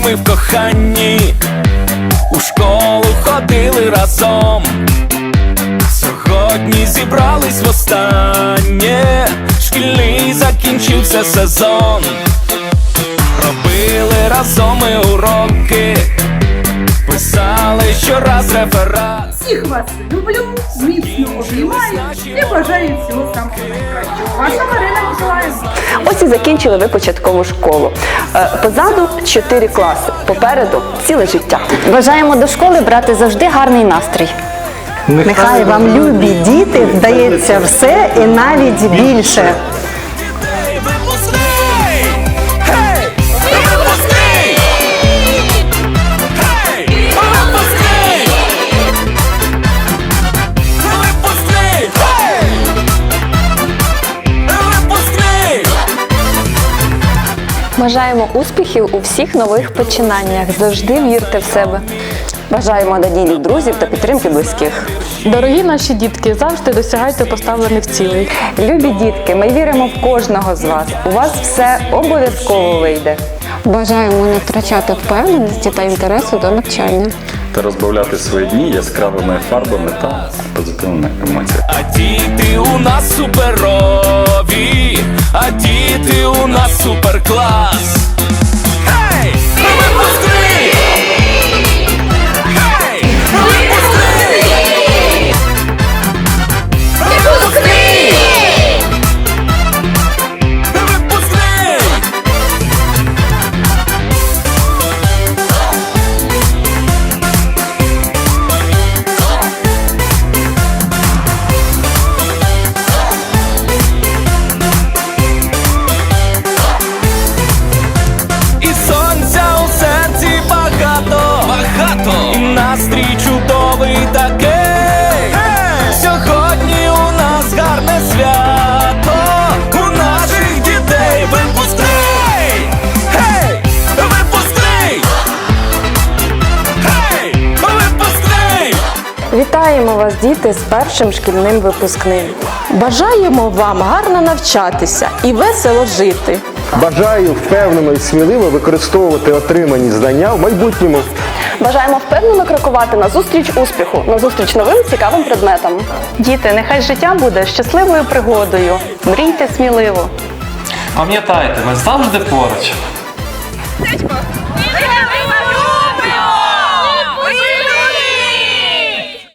коханні, у школу ходили разом. Сьогодні зібрались востаннє, шкільний закінчився сезон. Робили разом ми уроки, писали щораз реферат. Всіх вас люблю, міцно обіймаю і бажаю всього самого найкращого. Ваша Марина Миколаївна. Ось і закінчили ви початкову школу. Е, Позаду чотири класи, попереду ціле життя. Бажаємо до школи брати завжди гарний настрій. Нехай вам любі діти вдається все і навіть більше. Бажаємо успіхів у всіх нових починаннях. Завжди вірте в себе. Бажаємо надійних друзів та підтримки близьких. Дорогі наші дітки, завжди досягайте поставлених цілей. Любі дітки, ми віримо в кожного з вас. У вас все обов'язково вийде. Бажаємо не втрачати впевненості та інтересу до навчання. та розбавляти свої дні яскравими фарбами та позитивними емоціями. А діти у нас суперові, а діти у нас суперклас. чудовий такий. Вітаємо вас, діти, з першим шкільним випускним. Бажаємо вам гарно навчатися і весело жити. Бажаю впевнено і сміливо використовувати отримані знання в майбутньому. Бажаємо впевнено крокувати на зустріч успіху, на зустріч новим цікавим предметам. Діти, нехай життя буде щасливою пригодою. Мрійте сміливо. Пам'ятайте, ми завжди поруч. Дядько,